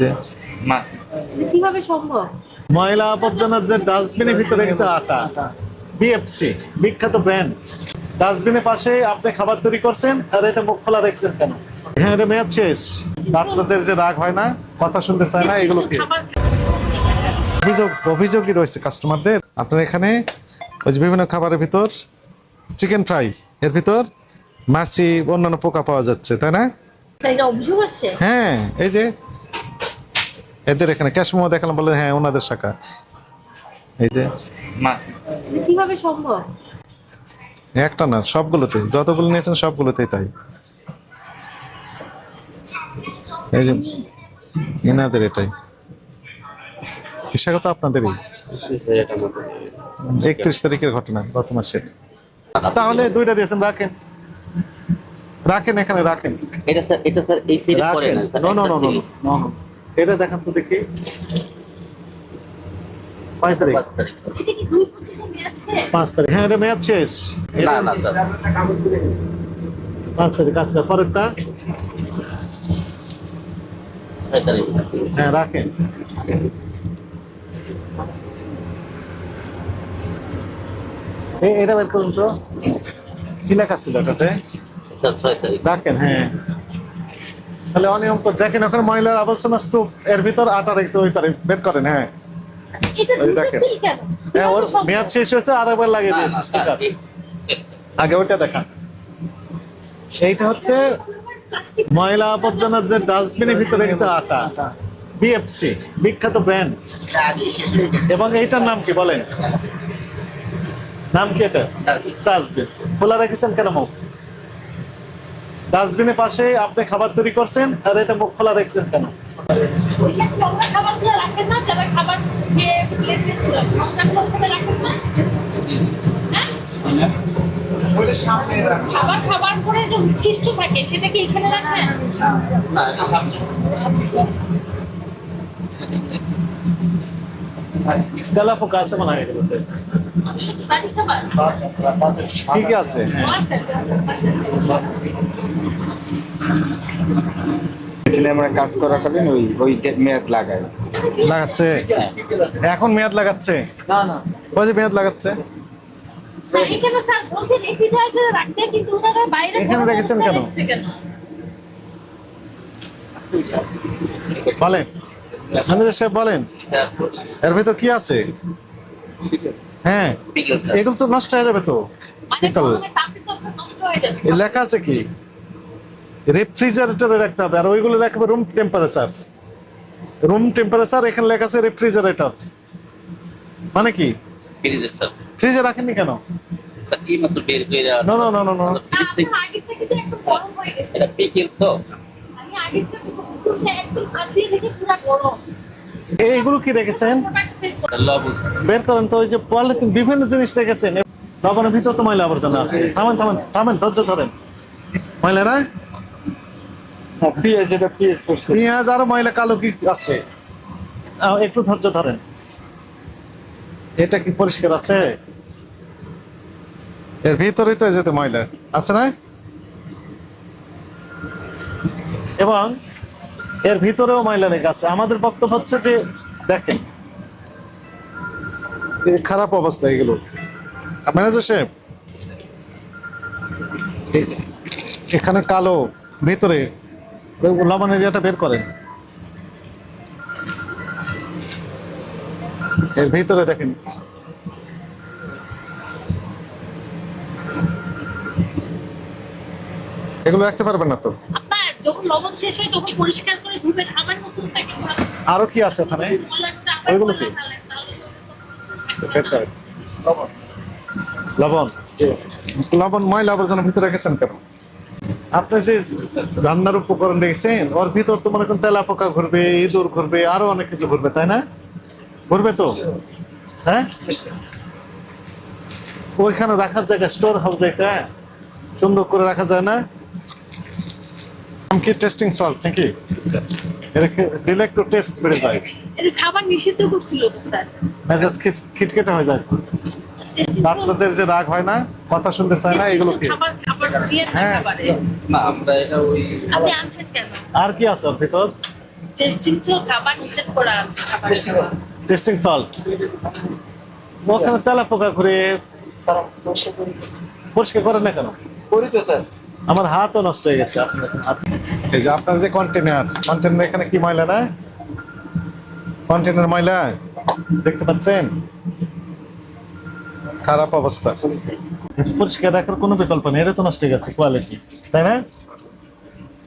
যে মাছ। কীভাবে সম্ভব? ময়লা আবর্জনার যে ডাস্টবিনের ভিতরে রেখেছে আটা বিএফসি বিখ্যাত ব্র্যান্ড। ডাস্টবিনের পাশে আপনি খাবার তৈরি করছেন আর এটা মুখ খোলা রেখেছেন কেন? হ্যাঁ এটা মেয়াদ শেষ। বাচ্চাদের যে রাগ হয় না কথা শুনতে চায় না এগুলো কি? অভিযোগ অভিযোগই রয়েছে কাস্টমারদের আপনার এখানে ওই যে বিভিন্ন খাবারের ভিতর চিকেন ফ্রাই এর ভিতর মাছি অন্যান্য পোকা পাওয়া যাচ্ছে তাই না? অভিযোগ হ্যাঁ এই যে এদের এখানে ক্যাশ মোমো দেখালাম বলে হ্যাঁ ওনাদের শাখা। এই যে। কীভাবে সম্ভব? একটা না সবগুলোতে যতগুলো নিয়েছেন সবগুলোতেই তাই। এই যে এনাদের এটাই। হিসাবে তো আপনাদেরই। একত্রিশ তারিখের ঘটনা গত মাসের। তাহলে দুইটা দিয়েছেন রাখেন। রাখেন এখানে রাখেন। এটা স্যার এটা স্যার এই সিটে পড়ে রাখেন। না? No no no seat. এটা দেখান তো দেখি। পাঁচ তারিখ। পাঁচ তারিখ। হ্যাঁ এটা মেয়াদ শেষ। পাঁচ তারিখ পরেরটা। হ্যাঁ রাখেন। এটা বের করুন তো। কি লেখা ছিল তারিখ। রাখেন হ্যাঁ। তাহলে অনিয়ম করে দেখেন ওখানে ময়লার আবর্জনা স্তূপ এর ভিতর আটা রেখেছে ওই তারিখ বের করেন হ্যাঁ। এটা দুটো দেখেন। সিল কেন? হ্যাঁ ওর মেয়াদ শেষ হয়েছে আর একবার লাগিয়ে দিয়েছে স্টিকার আগে ওইটা দেখান। এইটা হচ্ছে ময়লা আবর্জনার যে ডাস্টবিনের ভিতরে রেখেছে আটা। বিএফসি বিখ্যাত ব্র্যান্ড এবং এইটার নাম কি বলেন? নাম কি এটা? ডাস্টবিন খোলা রেখেছেন কেন মুখ? ডাস্টবিনের পাশে আপনি খাবার তৈরি করছেন আর এটা মুখ খোলা রেখেছেন কেন খাবার খাবার পরে যে উচ্ছিষ্ট থাকে সেটা কি এখানে রাখেন। তেলা পোকা আছে মনে হয় ঠিক আছে। এখানে আমরা কাজ করাকালীন ওই ওই মেয়াদ লাগাই। লাগাচ্ছে? এখন মেয়াদ লাগাচ্ছে? না না। ওই যে মেয়াদ লাগাচ্ছে। এখানে স্যার বলছেন রেফ্রিজারেটরে রাখতে কিন্তু ওনারা বাইরে এখানে রেখেছেন কেন? বলেন। ম্যানেজার সাহেব বলেন। এর ভিতর কি আছে? হ্যাঁ এগুলো তো নষ্ট হয়ে যাবে তো। মানে হয়ে লেখা আছে কি? রেফ্রিজারেটরে রাখতে হবে আর ওইগুলো রাখবে রুম টেম্পারেচার রুম টেম্পারেচার এখানে লেখা আছে রেফ্রিজারেটর মানে কি? ফ্রিজে রাখেননি কেন? গরম হয়ে গেছে। এইগুলো কি রেখেছেন বের করেন তো ওই যে পলিথিন বিভিন্ন জিনিস রেখেছেন লবণের ভিতর তো ময়লা আবর্জনা আছে। থামেন থামেন থামেন ধৈর্য ধরেন। ময়লা না? করছে। পেঁয়াজ আর ময়লা কালো কি আছে? একটু ধৈর্য ধরেন। এটা কি পরিষ্কার আছে? এর ভিতরেই তো যেতে ময়লা। আছে না? এবং এর ভিতরেও ময়লা লেগে আছে। আমাদের বক্তব্য হচ্ছে যে, দেখেন। খারাপ অবস্থা এগুলো। ম্যানেজার সাহেব এখানে কালো, ভিতরে, লবণ এরিয়াটা বের করেন। এর ভিতরে দেখেন। এগুলো রাখতে পারবেন না তো? যখন লবণ শেষ হয় তখন পরিষ্কার করে ধুবেন আবার নতুন থাকে আরও কি আছে ওখানে? ওইগুলো কি? করেন। লবণ। লবণ? ময়লা আবর্জনা ভিতরে রেখেছেন কেন? আপনি যে রান্নার উপকরণ রেখেছেন ওর ভিতর তো মনে করেন তেলা পোকা ঘুরবে ইঁদুর ঘুরবে আরও অনেক কিছু ঘুরবে তাই না? ঘুরবে তো? হ্যাঁ? ওইখানে রাখার জায়গা স্টোর হাউস এটা? সুন্দর করে রাখা যায় না? কি টেস্টিং সল্ট নাকি? এটা দিলে একটু টেস্ট বেড়ে যায়। এর খাবার নিষিদ্ধ করছিল তো স্যার। মেজাজ খিটখিটে হয়ে যায়। বাচ্চাদের যে রাগ হয় না কথা শুনতে চায় না এগুলো কি? খাবার খাবার দিয়ে না হ্যাঁ। না আমরা এটা ওই আপনি আনছেন কেন? আর কি আছে ওর ভিতর? টেস্টিং তো খাবার নিষেধ করা আছে টেস্টিং সল্ট ওখানে তেলা পোকা করে। পরিষ্কার করি না কেন? করি তো স্যার। আমার হাতও নষ্ট হয়ে গেছে। আপনার হাত। এই যে আপনার যে কন্টেনার কন্টেনার এখানে কি ময়লা না? কন্টেনার ময়লা দেখতে পাচ্ছেন? খারাপ অবস্থা। পরিষ্কার রাখার কোনো বিকল্প নেই এটা তো নষ্ট হয়ে গেছে কোয়ালিটি তাই না?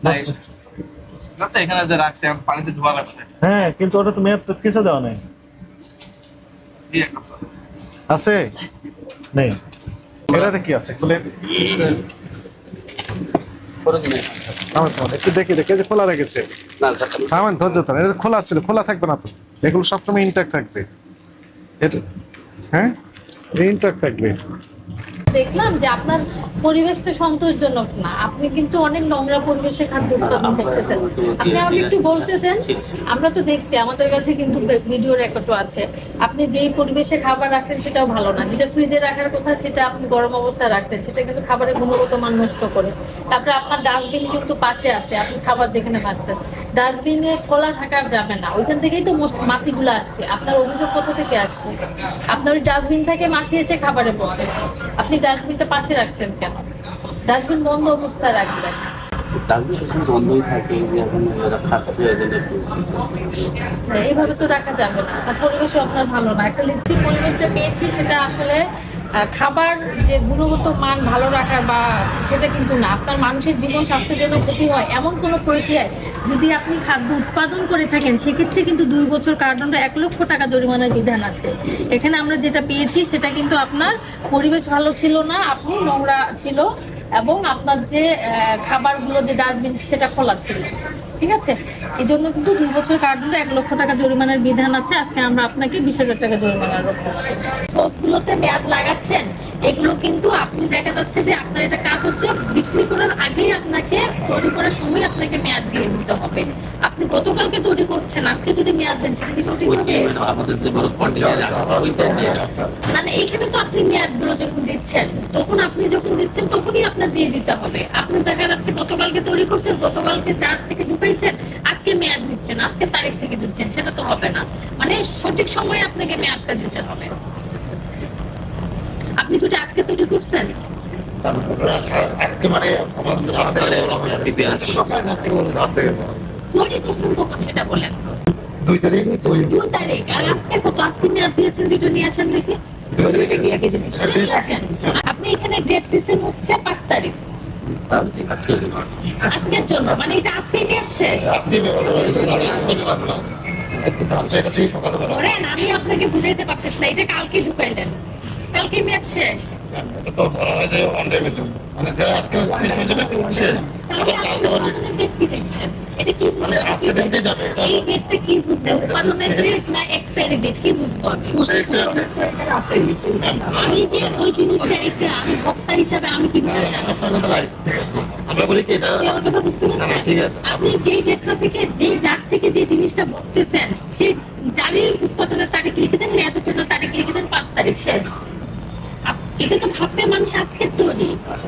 নষ্ট। এখানে যে রাখছে পানিতে ধোয়া লাগছে। হ্যাঁ কিন্তু ওটা কিছু দেওয়া নেই। আছে? নেই। এটাতে কি আছে? খুলে একটু দেখি দেখি যে খোলা রেখেছে। থামেন ধৈর্য ধরেন। এটা খোলা ছিল খোলা থাকবে না তো? এগুলো সবসময় ইনট্যাক্ট থাকবে। এটা হ্যাঁ? ইনট্যাক্ট থাকবে। দেখলাম যে আপনার পরিবেশটা সন্তোষজনক না। আপনি কিন্তু অনেক নোংরা পরিবেশে খাদ্য উৎপাদন করতেছেন। আপনি আমাকে একটু বলতে দেন আমরা তো দেখছি আমাদের কাছে কিন্তু ভিডিও রেকর্ডও আছে। আপনি যেই পরিবেশে খাবার রাখেন সেটাও ভালো না। যেটা ফ্রিজে রাখার কথা সেটা আপনি গরম অবস্থায় রাখছেন সেটা কিন্তু খাবারের গুণগত মান নষ্ট করে। তারপরে আপনার ডাস্টবিন কিন্তু পাশে আছে আপনি খাবার যেখানে খাচ্ছেন। ডাস্টবিনে খোলা থাকার যাবে না। ওইখান থেকেই তো মাছিগুলো আসছে। আপনার অভিযোগ কোথা থেকে আসছে? আপনার ওই ডাস্টবিন থেকে মাছি এসে খাবারে পড়ছে আপনি ডাস্টবিনটা পাশে রাখছেন কেন? ডাস্টবিন বন্ধ অবস্থায় রাখবেন। ডাক্তার সবসময় বন্ধই থাকে যে এখন খাচ্ছে ওই জন্য একটু হ্যাঁ, এইভাবে তো রাখা যাবে না। আর পরিবেশও আপনার ভালো না। একটা যে পরিবেশটা পেয়েছি সেটা আসলে খাবার যে গুণগত মান ভালো রাখার বা সেটা কিন্তু না, আপনার মানুষের জীবন স্বাস্থ্যের জন্য ক্ষতি হয় এমন কোনো প্রক্রিয়ায় যদি আপনি খাদ্য উৎপাদন করে থাকেন, সেক্ষেত্রে কিন্তু দুই বছর কারাদণ্ড, এক লক্ষ টাকা জরিমানার বিধান আছে। এখানে আমরা যেটা পেয়েছি সেটা কিন্তু আপনার পরিবেশ ভালো ছিল না, আপনি নোংরা ছিল এবং আপনার যে খাবারগুলো যে ডাস্টবিন সেটা খোলা ছিল। ঠিক আছে? এই জন্য কিন্তু দুই বছর কারাদণ্ড এক লক্ষ টাকা জরিমানার বিধান আছে। আজকে আমরা আপনাকে বিশ হাজার টাকা জরিমানা আরোপ করছি। মেয়াদ লাগাচ্ছেন। এগুলো কিন্তু আপনি দেখা যাচ্ছে যে আপনার এটা কাজ হচ্ছে বিক্রি করার আগেই আপনাকে তৈরি করার সময় আপনাকে মেয়াদ দিয়ে দিতে হবে। আপনি গতকালকে তৈরি করছেন, আজকে যদি মেয়াদ দেন, সেটা কি সঠিক হবে? মানে এইখানে তো আপনি মেয়াদগুলো যখন দিচ্ছেন, তখন আপনি যখন দিচ্ছেন, তখনই আপনার দিয়ে দিতে হবে। আপনি দেখা যাচ্ছে গতকালকে তৈরি করছেন, গতকালকে চার থেকে ঢুকাইছেন আজকে মেয়াদ দিচ্ছেন আজকে তারিখ থেকে দিচ্ছেন সেটা তো হবে না। মানে সঠিক সময়ে আপনাকে মেয়াদটা দিতে হবে। আপনি কি আজকে তৈরি করছেন? তৈরি করছেন কখন সেটা বলেন। দুই তারিখ দুই দুই তারিখ আর আজকে কত? আজকে মেয়াদ দিয়েছেন দুটো নিয়ে আসেন দেখি। সেটা নিয়ে আসেন। আপনি এখানে ডেট দিচ্ছেন হচ্ছে পাঁচ তারিখ। আজকের জন্য মানে এটা শেষ আপনি সকালে আমি আপনাকে বুঝাইতে পারতেছি না এটা কালকে ঢুকাইলেন। কালকে মেয়াদ শেষ এটা তো ধরা হয় যে অন টাইমে মানে যে আজকে শেষ হয়ে যাবে শেষ তাহলে আপনি ডেট কি দেখছেন এটা কি মানে আজকে দিনতে যাবে এই ডেটটা কি বুঝব উৎপাদনের ডেট না এক্সপায়ারি ডেট কি বুঝব আমি যে ওই জিনিসটা এটা আমি ভোক্তা হিসাবে আমি কীভাবে জানব আপনার কথা রাইট আমরা বলি কি এটা বুঝতে আছে। আপনি যেই ডেটটা থেকে যেই জাত থেকে যে জিনিসটা ভুগতেছেন সেই জারির উৎপাদনের তারিখ লিখে দেন মেয়াদ উত্তীর্ণ তারিখ লিখে দেন পাঁচ তারিখ শেষ। এটা তো ভাবতে মানুষ আজকে তৈরি